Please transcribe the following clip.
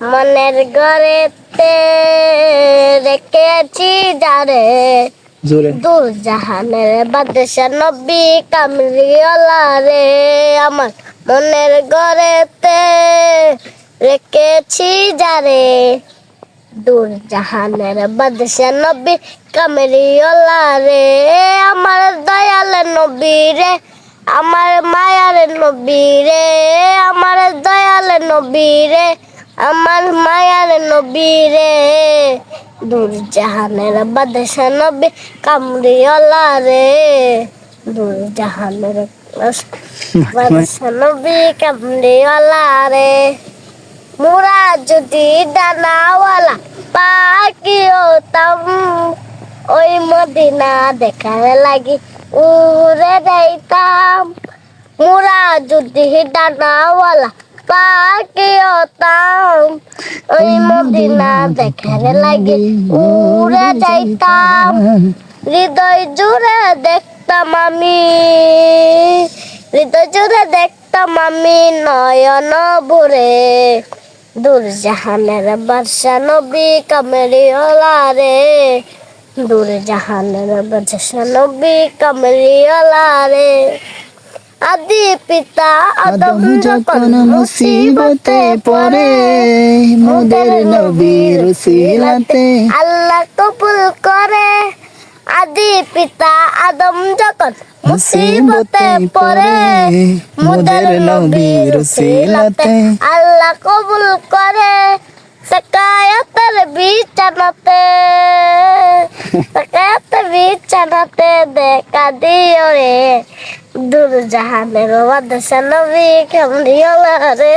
মনের ঘরেতে রেখেছি যারে। জোরে। দূর জাহানের বাদশা নবী কামরিওয়ালা রে। আমার মনের ঘরেতে রেখেছি যারে। দূর জাহানের বাদশা নবী কামরিওয়ালা রে। আমার দয়াল নবী রে। আমার মায়ার নবী রে। আমার দয়াল নবী রে। আমার মায়ার নবী রে। দূর জাহানের বাদশা নবী কামরিওয়ালা রে। দূর জাহানের বাদশা নবী কামরিওয়ালা রে। মোরা যদি ডানাওয়ালা পাখি হতাম ওই মদিনা দেখার লাগি উড়ে যাইতাম মুরা যদি ডানাওয়ালা হতাম ওই মদিনা দেখার লাগি উড়ে যাইতাম। হৃদয় জুড়ে দেখতাম আমি। হৃদয় জুড়ে দেখতাম আমি নয়ন ভরে। দূর জাহানের বাদশা নবী কামরিওলা রে দূর জাহানের বাদশা নবী কামরিওলা রে আদি পিতা আদম যখন মুসিবতে পড়ে মোদের নবীর সিলাতে আল্লাহ কবুল করে। আদি পিতা আদম যখন মুসিবতে পড়ে মোদের নবীর সিলাতে আল্লাহ কবুল করে। সাকায়াতের বিছানাতে বিছানাতে দেখা দিও রে। দূর জাহানের বাদশা নবী কেমন রে।